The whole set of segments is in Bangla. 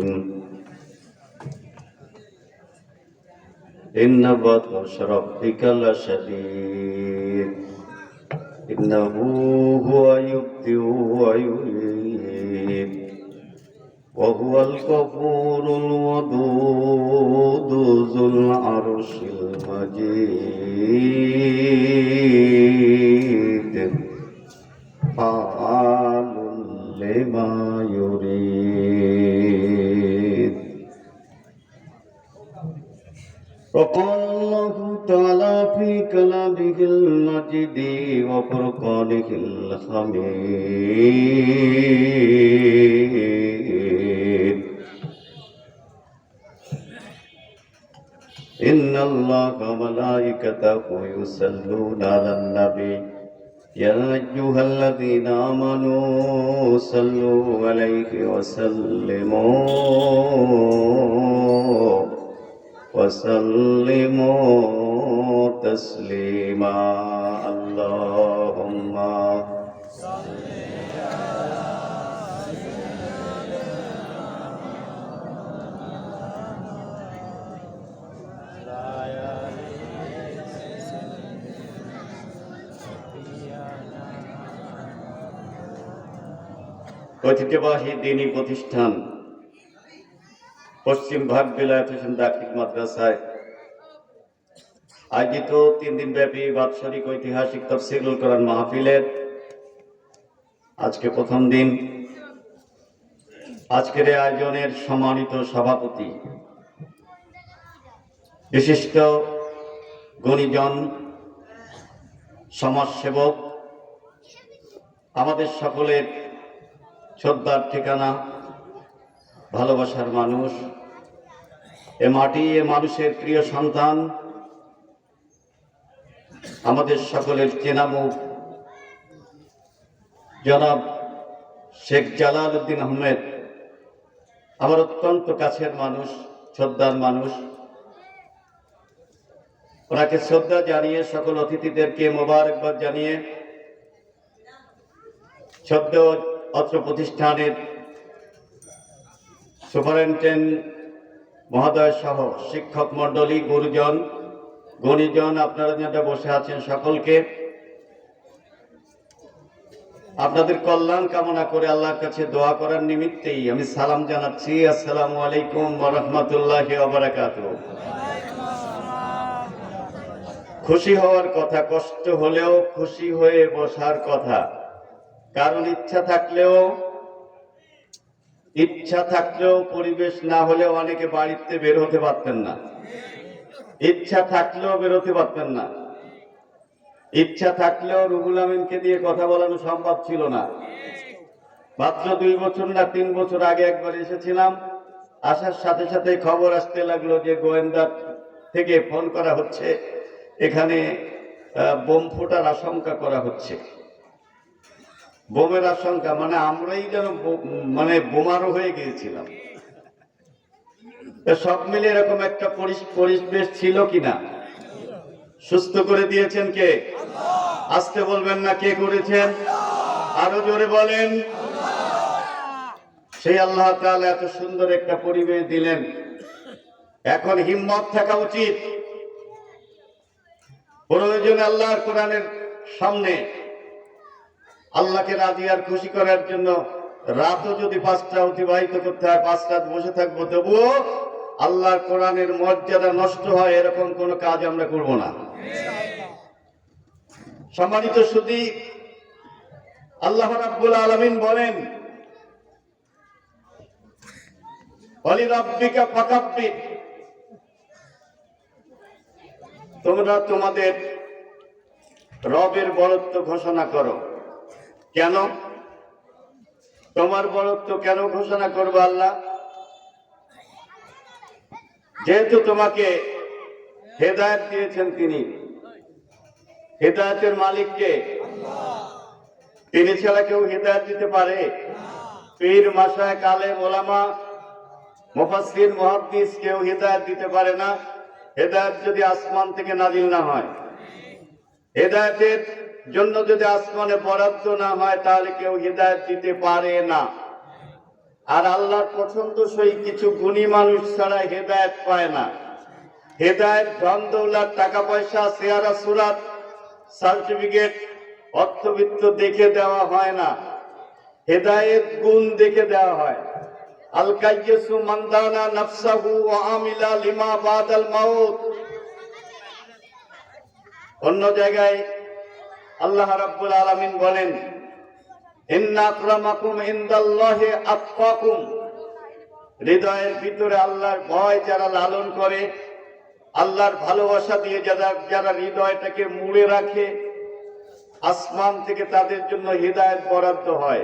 الرجيم إن بطش ربك لشديد إنه هو يبدئ ويعيد وهو الغفور الودود ذو العرش المجيد فعال لما وقال الله تعالى في كلامه المجيد وفرقانه الحميد إن الله وملائكته يصلون على النبي يا أيها الذين آمنوا صلوا عليه وسلموا وسلموا تسليما اللهم ঐতিহ্যবাহী দিনী প্রতিষ্ঠান পশ্চিম ভাগ হোসেন দাখিল মাদ্রাসায় আয়োজিত তিন দিন ব্যাপী বাৎসরিক ঐতিহাসিক তফসিলুল কোরআন মাহফিলের আজকে প্রথম দিন। আজকের আয়োজনের সম্মানিত সভাপতি বিশিষ্ট গণিজন, সমাজসেবক, আমাদের সকলের শ্রদ্ধার ঠিকানা ভালোবাসার মানুষ। এ মাটি, এ মানুষের প্রিয় সন্তান। আমাদের সকলের চেনা মুখ জনাব শেখ জালাল উদ্দিন আহমেদ আমার অত্যন্ত কাছের মানুষ, শ্রদ্ধার মানুষ। ওনাকে শ্রদ্ধা জানিয়ে, সকল অতিথিদেরকে মোবারকবাদ জানিয়ে সদ্য অত্র প্রতিষ্ঠানের সুপারিনটেন্ডেন্ট মহোদয় সহ শিক্ষক মণ্ডলী, গুরুজন গণিজন আপনারা যারা বসে আছেন সকলকে, আপনাদের কল্যাণ কামনা করে আল্লাহর কাছে দোয়া করার নিমিত্তেই আমি সালাম জানাচ্ছি। আসসালামু আলাইকুম রহমতুল্লাহ বারাকাত খুশি হওয়ার কথা, কষ্ট হলেও খুশি হয়ে বসার কথা। কারণ ইচ্ছা থাকলেও ইচ্ছা থাকলেও পরিবেশ না হলেও অনেকে বাড়িতে বের হতে পারতেন না। ইচ্ছা থাকলেও বেরোতে পারতেন না। ইচ্ছা থাকলেও রুহুল আমিনকে দিয়ে কথা বলানো সম্ভব ছিল না। মাত্র দুই বছর না তিন বছর আগে একবার এসেছিলাম। আসার সাথে সাথে খবর আসতে লাগল যে গোয়েন্দা থেকে ফোন করা হচ্ছে। এখানে বোম ফোটার আশঙ্কা করা হচ্ছে। বোমের আশঙ্কা মানে আমরাই যেন মানে বোমারও হয়ে গিয়েছিলাম। সব মিলে এরকম একটা পরিবেশ ছিল কিনা? সুস্থ করে দিয়েছেন কে? আসতে বলবেন না কে করেছেন? আরও জোরে বলেন। সেই আল্লাহ তাআলা এত সুন্দর একটা পরিবেশ দিলেন। এখন হিম্মত থাকা উচিত। প্রয়োজন আল্লাহর কোরআনের সামনে আল্লাহকে রাজি আর খুশি করার জন্য রাতও যদি পাঁচটা অতিবাহিত করতে হয়, পাঁচ রাত বসে থাকব, তবুও আল্লাহ কোরআনের মর্যাদা নষ্ট হয়, এরকম কোনো কাজ আমরা করব না। সম্মানিত শুধু আল্লাহ রাব্বুল আলামিন বলেন তোমরা তোমাদের রবের বরত্ব ঘোষণা করো। কেন? তোমার বরত্ব কেন ঘোষণা করব আল্লাহ? যেহেতু তোমাকে হেদায়ত দিয়েছেন তিনি, হেদায়তের মালিককে, তিনি ছাড়া কেউ হেদায়ত দিতে পারে? পীর, মাসায় কালে মোলামা মুফাসসির, মুহাদ্দিস কেউ হেদায়ত দিতে পারে না? হেদায়ত যদি আসমান থেকে নাজিল না হয়, হেদায়তের জন্য যদি আসমানে বরাদ্দ না হয়, তাহলে কেউ হেদায়ত দিতে পারে না। আর আল্লাহর পছন্দসই কিছু গুণী মানুষ ছাড়া হেদায়ত পায় না। হেদায়েত, ধন দৌলার টাকা পয়সা চেয়ারা সুরাত, সার্টিফিকেট, অর্থবিত্ত দেখে দেওয়া হয় না। হেদায়েত গুণ দেখে দেওয়া হয়। আল মানদানা নাফসাহু ওয়া আমিলা লিমা বাদাল মাউত। অন্য জায়গায় আল্লাহ রাব্বুল আলামিন বলেন, ইন্না আকরামাকুম ইনদাল্লাহি আতকাকুম হৃদয়ের ভিতরে আল্লাহর ভয় যারা লালন করে, আল্লাহর ভালোবাসা দিয়ে যারা যারা হৃদয়টাকে মুড়ে রাখে, আসমান থেকে তাদের জন্য হৃদায়ত বরাদ্দ হয়।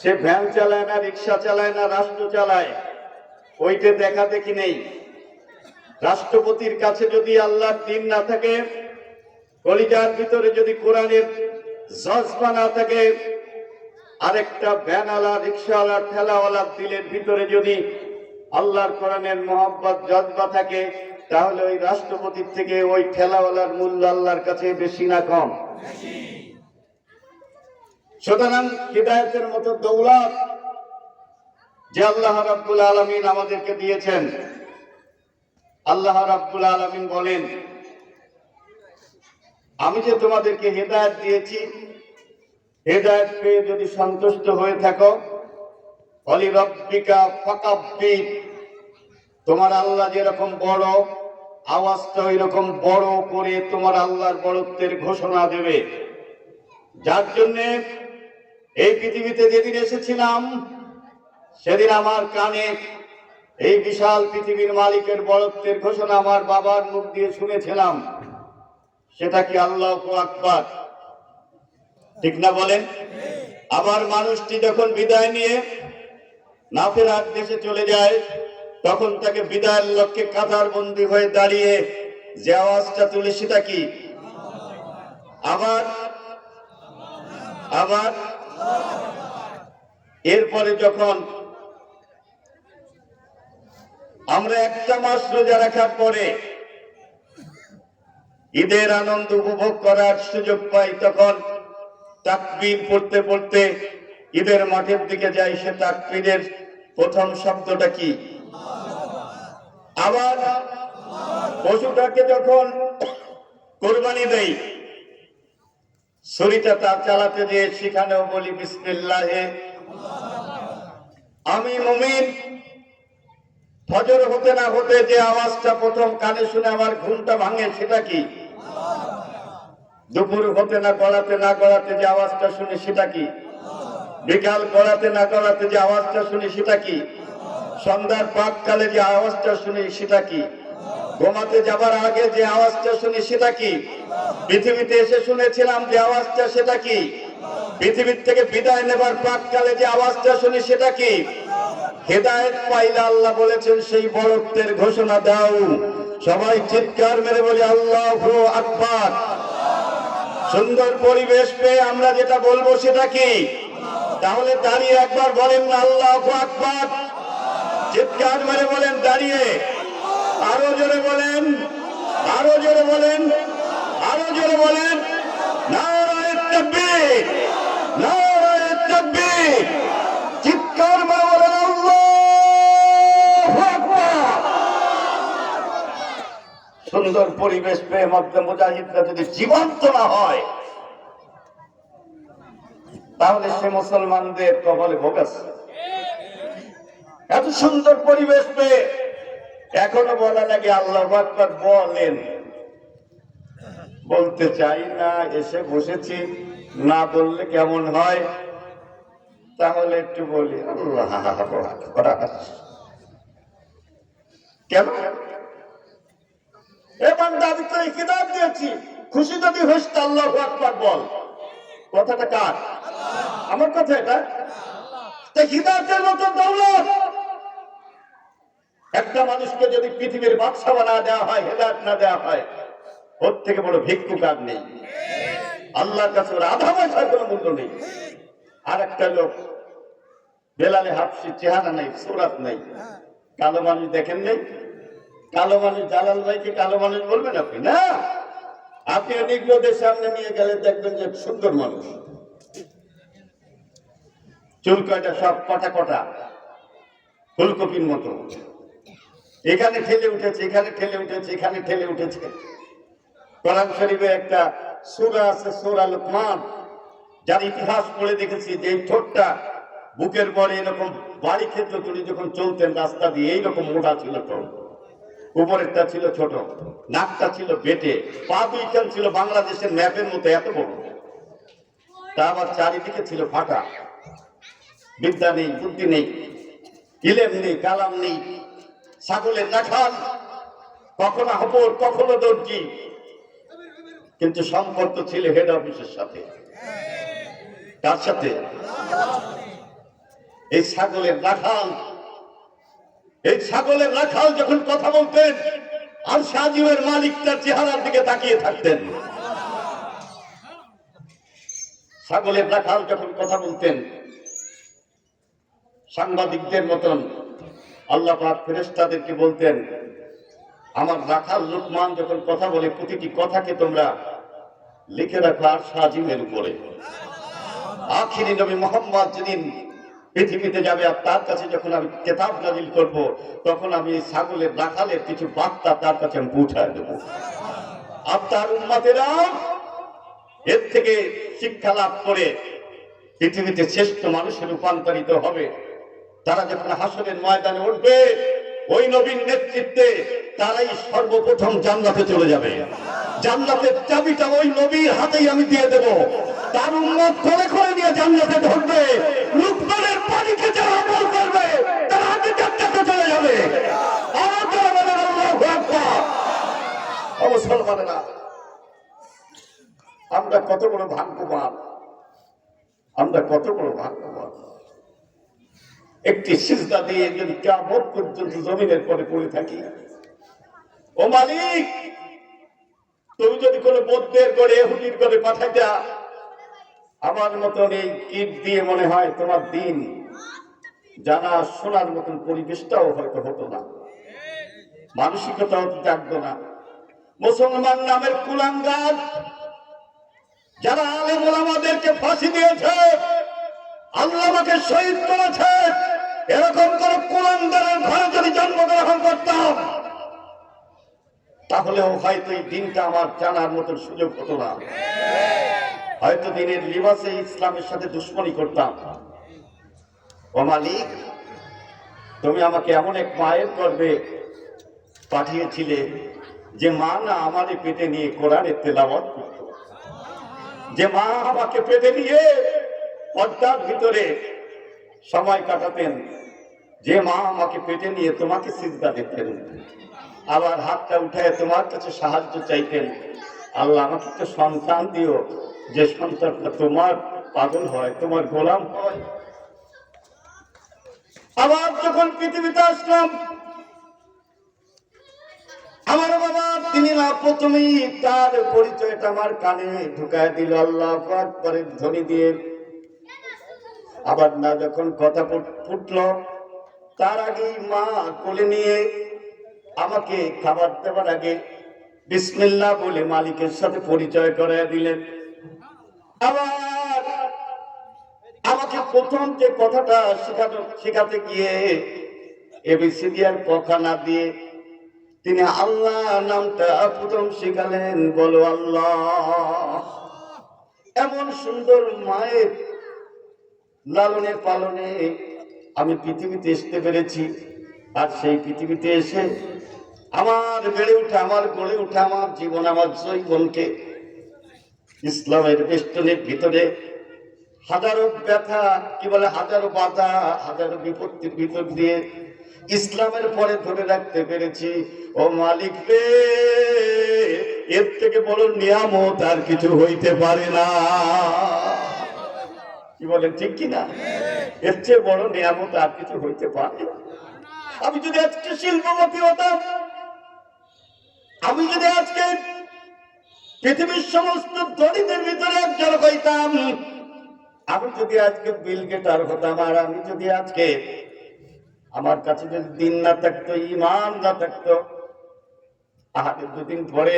সে ভ্যান চালায় না, রিক্সা চালায় না, রাষ্ট্র চালায়। ওইটা দেখা দেখি নেই। রাষ্ট্রপতির কাছে যদি আল্লাহর দিন না থাকে কলিজার ভিতরে যদি কোরআনের জজবা না থাকে, আরেকটা ভ্যানওয়ালা রিক্সাওয়ালা ঠেলাওয়ালার দিলের ভিতরে যদি আল্লাহর কোরআনের মোহাম্মত জজবা থাকে, তাহলে ওই রাষ্ট্রপতির থেকে ওই ঠেলাওয়ালার মূল্য আল্লাহর কাছে বেশি না কম? সুতরাং হৃদায়তের মতো দৌলত যে আল্লাহ রাব্বুল আলমিন আমাদেরকে দিয়েছেন। আল্লাহ রাব্বুল আলমিন বলেন আমি যে তোমাদেরকে হেদায়ত দিয়েছি, হেদায়ত পেয়ে যদি সন্তুষ্ট হয়ে থাকো, অলি রব্বিকা ফাকাব্বির তোমার আল্লাহ যেরকম বড়, আওয়াজটা ওই রকম বড় করে তোমার আল্লাহর বড়ত্বের ঘোষণা দেবে। যার জন্যে এই পৃথিবীতে যেদিন এসেছিলাম, সেদিন আমার কানে এই বিশাল পৃথিবীর মালিকের বড়ত্বের ঘোষণা আমার বাবার মুখ দিয়ে শুনেছিলাম। সেটা কি আল্লাহ আকবার? ঠিক না বলেন? আবার মানুষটি যখন বিদায় নিয়ে নাফেরাত দেশে চলে যায়, তখন তাকে বিদায়ের লক্ষ্যে কাতার বন্দী হয়ে দাঁড়িয়ে যে আওয়াজটা তুলে সেটা কি? আবার আবার, এরপরে যখন আমরা একটা মাস রোজা রাখার পরে ঈদের আনন্দ উপভোগ করার সুযোগ পাই তখন তাকবীর পড়তে পড়তে ঈদের মাঠের দিকে যাই সে তাকবীরের প্রথম শব্দটা কি? আবার পশুটাকে যখন কোরবানি দেই, ছুরিটা তার চালাতে যেয়ে সেখানেও বলি, বিসমিল্লাহে। আমি মুমিন। ফজর হতে না হতে যে আওয়াজটা প্রথম কানে শুনে আমার ঘুমটা ভাঙে, সেটা কি? দুপুর হতে না গড়াতে না গড়াতে যে আওয়াজটা শুনে সেটা কি? বিকাল গড়াতে না গড়াতে যে আওয়াজটা শুনি সেটা কি? সন্ধ্যার পাককালে যে আওয়াজটা শুনি সেটা কি? ঘুমাতে যাবার আগে যে আওয়াজটা শুনি সেটা কি? পৃথিবীতে এসে শুনেছিলাম যে আওয়াজটা সেটা কি? পৃথিবীর থেকে বিদায় নেবার প্রাককালে যে আওয়াজটা শুনি সেটা কি? হেদায়েত পাইলে আল্লাহ বলেছেন, সেই বড়ত্বের ঘোষণা দাও। সবাই চিৎকার মেরে বলি, আল্লাহ আকবার। সুন্দর পরিবেশ পেয়ে আমরা যেটা বলব সেটা কি? তাহলে দাঁড়িয়ে একবার বলেন না আল্লাহ আকবার। চিৎকার মেরে বলেন, দাঁড়িয়ে। আরও জোরে বলেন, আরও জোরে বলেন, আরও জোরে বলেন নারায়ণ সুন্দর পরিবেশ পেয়ে মধ্যে মুজাহিদরা যদি জীবন্ত না হয়, তাহলে সে মুসলমানদের কবলে ভোগ আছে। এত সুন্দর পরিবেশ পেয়ে এখনও বলা লাগে আল্লাহ বলেন, বলতে চাই না, এসে বসেছি, না বললে কেমন হয়? তাহলে একটু বলি, আল্লাহ। কেন? এবার দাবি করে কিতাব দিয়েছি, খুশি যদি হইস আল্লাহ আকবার বল। কথাটা কার? আমার কথা এটা? একটা মানুষকে যদি পৃথিবীর বাদশা বানা দেওয়া হয়, হেদায়ত না দেওয়া হয়, ওর থেকে বড় ভিক্ষুক আর নেই। আল্লাহর কাছে ওর আধা পয়সার কোনো মূল্য নেই। আর একটা লোক, বেলালে হাফসি, চেহারা নেই, সুরাত নেই। কালো মানুষ দেখেন নেই? কালো মানুষ, জালাল ভাইকে কালো মানুষ বলবেন আপনি? না। আপনি নিগ্রদের সামনে নিয়ে গেলে দেখবেন যে সুন্দর মানুষ। চুল কয়টা? সব কটা কটা। ফুলকপির মতো। এখানে ঠেলে উঠেছে, এখানে ঠেলে উঠেছে, এখানে ঠেলে উঠেছে। কোরআন শরীফে একটা সুরা আছে, সুরা লোকমান। যার ইতিহাস পড়ে দেখেছি যে এই ঠোঁটটা বুকের পরে এরকম বাড়ি ক্ষেত্র তুলি যখন চলতেন, রাস্তা দিয়ে এইরকম মোটা ছিল ঠোঁট। উপরেরটা ছিল ছোট, নাকটা ছিল বেটে, পা দুইখান ছিল বাংলাদেশের ম্যাপের মতো, এত বড়। তা আবার চারিদিকে ছিল ফাটা বিদ্যা নেই, বুদ্ধি নেই, ইলেম নেই, কালাম নেই, ছাগলের নাখাল, কখনো হপর কখনো দর্জি। কিন্তু সম্পর্ক ছিল হেড অফিসের সাথে। কার সাথে? এই ছাগলের রাখাল এই ছাগলের রাখাল যখন কথা বলতেন, আর সাজিমের মালিক তার চেহারার দিকে তাকিয়ে থাকতেন। ছাগলের রাখাল যখন কথা বলতেন, সাংবাদিকদের মতন আল্লাহ পাক ফেরেশতাদেরকে বলতেন, আমার রাখাল লোকমান যখন কথা বলে, প্রতিটি কথাকে তোমরা লিখে রাখো আর সাজিমের উপরে। আখিরি নবী মোহাম্মদ যেদিন পৃথিবীতে যাবে আর তার কাছে যখন আমি কেতাব নাজিল করব, তখন আমি ছাগলের রাখালের কিছু বার্তা তার কাছে আমি পৌঁছায় দেবো। আর তার উন্মাতেরা এর থেকে শিক্ষা লাভ করে পৃথিবীতে শ্রেষ্ঠ মানুষে রূপান্তরিত হবে। তারা যখন হাসনের ময়দানে উঠবে, ওই নবীন নেতৃত্বে তারাই সর্বপ্রথম জান্নাতে চলে যাবে। জান্নাতের চাবিটা ওই নবীর হাতেই আমি দিয়ে দেব। তার উন্মত করে করে নিয়ে জান্নাতে ঢুকবে লুকমানের পানিকে যারা আমল করবে, তারা আগে জান্নাতে চলে যাবে। আমরা কত বড় ভাগ্যবান। আমরা কত বড় ভাগ্যবান। একটি সিজদা দিয়ে যদি কেমন পর্যন্ত জমিনের পরে পড়ে থাকি, ও মালিক, তুমি যদি কোনো বৌদ্ধের করে এহুদির করে পাঠাইতা আমার মতন এই কীট দিয়ে মনে হয় তোমার দিন। জানা, শোনার মতন পরিবেশটাও হয়তো হতো না। মানসিকতাও জাগতো না। মুসলমান নামের কুলাঙ্গার, যারা আলেম ওলামাদেরকে ফাঁসি দিয়েছে আল্লাহ আমাকে শহীদ করেছে, এরকম কোন কুলাঙ্গারের ঘরে যদি জন্মগ্রহণ করতাম, তাহলেও হয়তো এই দিনটা আমার জানার মতন সুযোগ হতো না। হয়তো দিনের লিবাসে ইসলামের সাথে দুশ্মনী করতাম। ও মালিক, তুমি আমাকে এমন এক মায়ের গর্বে পাঠিয়েছিলে যে মা না আমাদের পেটে নিয়ে কোরআনের তেলাওয়াত করত। যে মা আমাকে পেটে নিয়ে পর্দার ভিতরে সময় কাটাতেন, যে মা আমাকে পেটে নিয়ে তোমাকে সিজদা দিতেন। আবার হাতটা উঠে তোমার কাছে সাহায্য চাইতেন, আল্লাহ আমাকে একটা সন্তান দিও। যে সন্তানটা তোমার পাগল হয়, তোমার গোলাম হয়। আবার যখন পৃথিবীতে আসলাম, আমার বাবা তিনি না প্রথমেই তার পরিচয়টা আমার কানে ঢুকায় দিল, আল্লাহ আকবরের ধ্বনি দিয়ে। আবার না যখন কথা ফুট- ফুটলো, তার আগেই মা কোলে নিয়ে আমাকে খাবার দেওয়ার আগে বিসমিল্লাহ বলে মালিকের সাথে পরিচয় করে দিলেন। আবার আমাকে প্রথম যে কথাটা শেখানো, শেখাতে গিয়ে এবিসিডিয়ার পখা না দিয়ে তিনি আল্লাহ নামটা প্রথম শেখালেন, বলো আল্লাহ। এমন সুন্দর মায়ের লালনে পালনে আমি পৃথিবীতে আসতে পেরেছি, আর সেই পৃথিবীতে এসে আমার বেড়ে উঠে আমার গড়ে উঠে আমার জীবন, আমার জৈবনকে ইসলামের বেষ্টনের ভিতরে হাজারো ব্যথা, কি বলে, হাজারো বাধা, হাজারো বিপত্তির ভিতর দিয়ে ইসলামের পরে ধরে রাখতে পেরেছি। ও মালিক রে, এর থেকে বড় নিয়ামত আর কিছু হইতে পারে না। কি বলেন ঠিক কি না এর চেয়ে বড় নিয়ামত আর কিছু হইতে পারে আমি যদি আজকে শিল্পপতি হতাম, আমি যদি আজকে পৃথিবীর সমস্ত ধনীদের ভিতরে একজন হইতাম। আমি যদি আজকে বিল গেটার হতাম, আর আমি যদি আজকে আমার কাছে যদি দিন না থাকতো, ইমান না থাকতো আহারে দুদিন পরে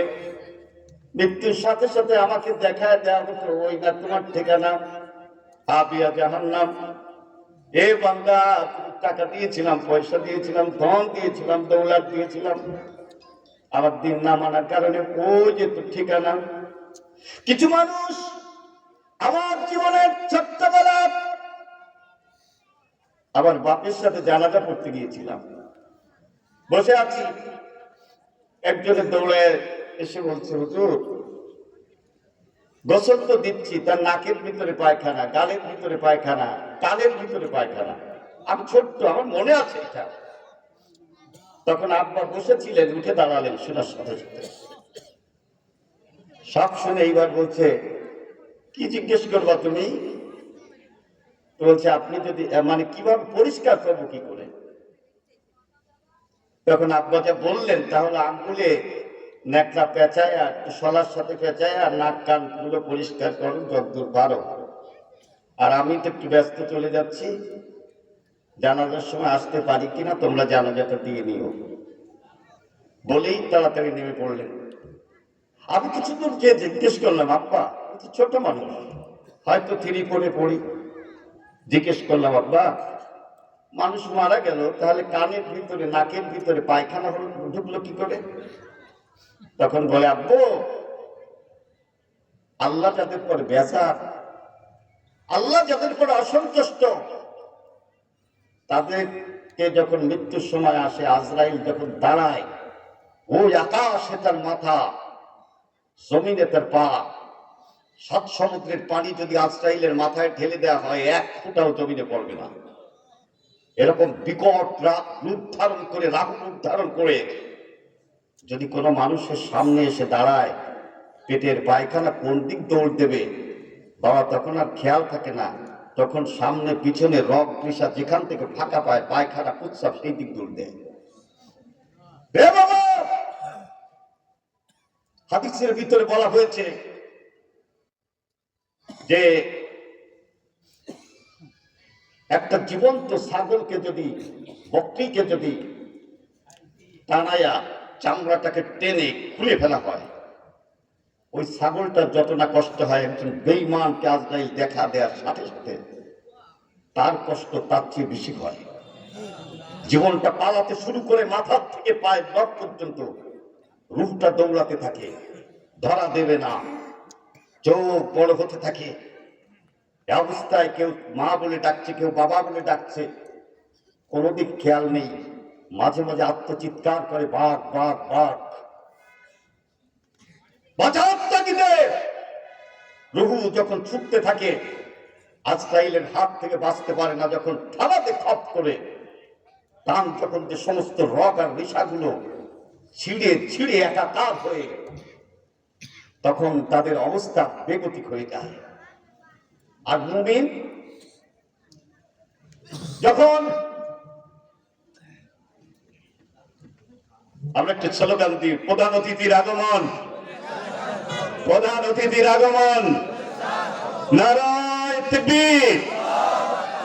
মৃত্যুর সাথে সাথে আমাকে দেখা দেওয়া হতো, ওই না, তোমার ঠিকানা আবিয়া জাহান্নাম। এ বান্দা, তুমি টাকা দিয়েছিলাম, পয়সা দিয়েছিলাম, ধন দিয়েছিলাম, দৌলাত দিয়েছিলাম। আবার দিন না মানার কারণে ওই যে তোর ঠিকানা। কিছু মানুষ আমার জীবনের ছোট্টবেলা আবার বাপের সাথে জানাজা পড়তে গিয়েছিলাম। বসে আছি। একজনের দৌড়ে এসে বলছে, হুজুর, গোসল তো দিচ্ছি, তার নাকের ভিতরে পায়খানা, গালের ভিতরে পায়খানা, কালের ভিতরে পায়খানা। আমি ছোট্ট, আমার মনে আছে এটা। তখন আব্বা বসেছিলেন, উঠে দাঁড়ালেন শোনার সাথে সাথে। সব শুনে এইবার বলছে, কি জিজ্ঞেস করবা তুমি? বলছে, আপনি যদি মানে কীভাবে পরিষ্কার করব কি করে? তখন আব্বা যা বললেন, তাহলে আঙ্গুলে ন্যাকড়া পেঁচায় আর শলার সাথে পেঁচায় আর নাক কানগুলো পরিষ্কার করো যতদূর পারো। আর আমি তো একটু ব্যস্ত চলে যাচ্ছি। জানাজার সময় আসতে পারি কিনা তোমরা জানাজাটা দিয়ে নিও। বলেই তাড়াতাড়ি নেমে পড়লেন। আমি কিছু দূর যে জিজ্ঞেস করলাম, আব্বা ছোট মানুষ। হয়তো থ্রি পরে পড়ি। জিজ্ঞেস করলাম, আব্বা, মানুষ মারা গেল, তাহলে কানের ভিতরে, নাকের ভিতরে পায়খানা হলো, ঢুকলো কি করে? তখন বলে, আব্বু, আল্লাহ যাদের পর বেজার, আল্লাহ যাদের পর অসন্তুষ্ট তাদেরকে যখন মৃত্যুর সময় আসে, আজরাইল যখন দাঁড়ায়, ওই আকাশে তার মাথা, জমিনে তার পা, সাত সমুদ্রের পানি যদি আজরাইলের মাথায় ঢেলে দেওয়া হয়, এক ফুটাও জমিনে পড়বে না। এরকম বিকট রাগ রূপ ধারণ করে, রাগ রূপ ধারণ করে, যদি কোনো মানুষের সামনে এসে দাঁড়ায়, পেটের পায়খানা কোন দিক দৌড় দেবে, বাবা, তখন আর খেয়াল থাকে না। তখন সামনে পিছনে রগ পিসা যেখান থেকে ফাঁকা পায়, পায়খানা কুৎসাপ সেই দিক দূর দেয়। হাদিসের ভিতরে বলা হয়েছে যে, একটা জীবন্ত ছাগলকে যদি, বকরিকে যদি টানায়া চামড়াটাকে টেনে খুলে ফেলা হয় ওই ছাগলটার যত না কষ্ট হয়, একজন বেইমানকে আজরাইল দেখা দেওয়ার সাথে সাথে তার কষ্ট তার চেয়ে বেশি হয়। জীবনটা পালাতে শুরু করে মাথার থেকে পায়ের নখ পর্যন্ত রূপটা দৌড়াতে থাকে, ধরা দেবে না, চোখ বড় হতে থাকে। অবস্থায় কেউ মা বলে ডাকছে, কেউ বাবা বলে ডাকছে কোনো দিক খেয়াল নেই, মাঝে মাঝে আত্মচিৎকার করে, বাঘ বাঘ বাঘ। বাঁচাও! তাগিদে রঘু যখন ছুটতে থাকে, আজরাইলের হাত থেকে বাঁচতে পারে না, যখন থালাতে খপ করে টান যখন যে সমস্ত রক আর রেশাগুলো ছিঁড়ে ছিঁড়ে একাকার হয়ে, তখন তাদের অবস্থা বেগতিক হয়ে যায়। আর মুমিন যখন আমরা একটা স্লোগান দিই, প্রধান অতিথির আগমন। প্রধান অতিথির আগমন। নারায়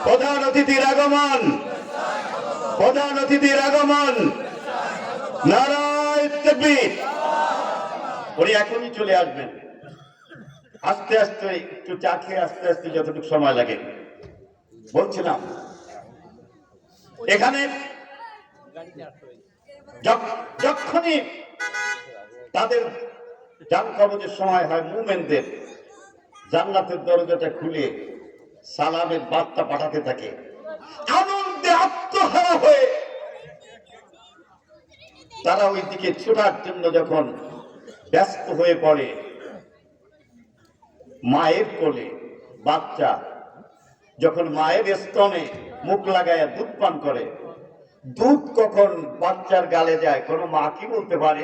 প্রধান অতিথির আগমন। প্রধান অতিথির আগমন। নারায় উনি এখনই চলে আসবেন। আস্তে আস্তে একটু চা আস্তে আস্তে যতটুকু সময় লাগে। বলছিলাম, এখানে যখনই তাদের কবজের সময় হয় মুমেনদের। জান্নাতের দরজাটা খুলে সালামের বার্তা পাঠাতে থাকে। আনন্দে আত্মহারা হয়ে তারা ওই দিকে ছোটার জন্য যখন ব্যস্ত হয়ে পড়ে, মায়ের কোলে বাচ্চা যখন মায়ের স্তনে মুখ লাগায় দুধ পান করে, দুধ কখন বাচ্চার গালে যায় কোনো মা কি বলতে পারে?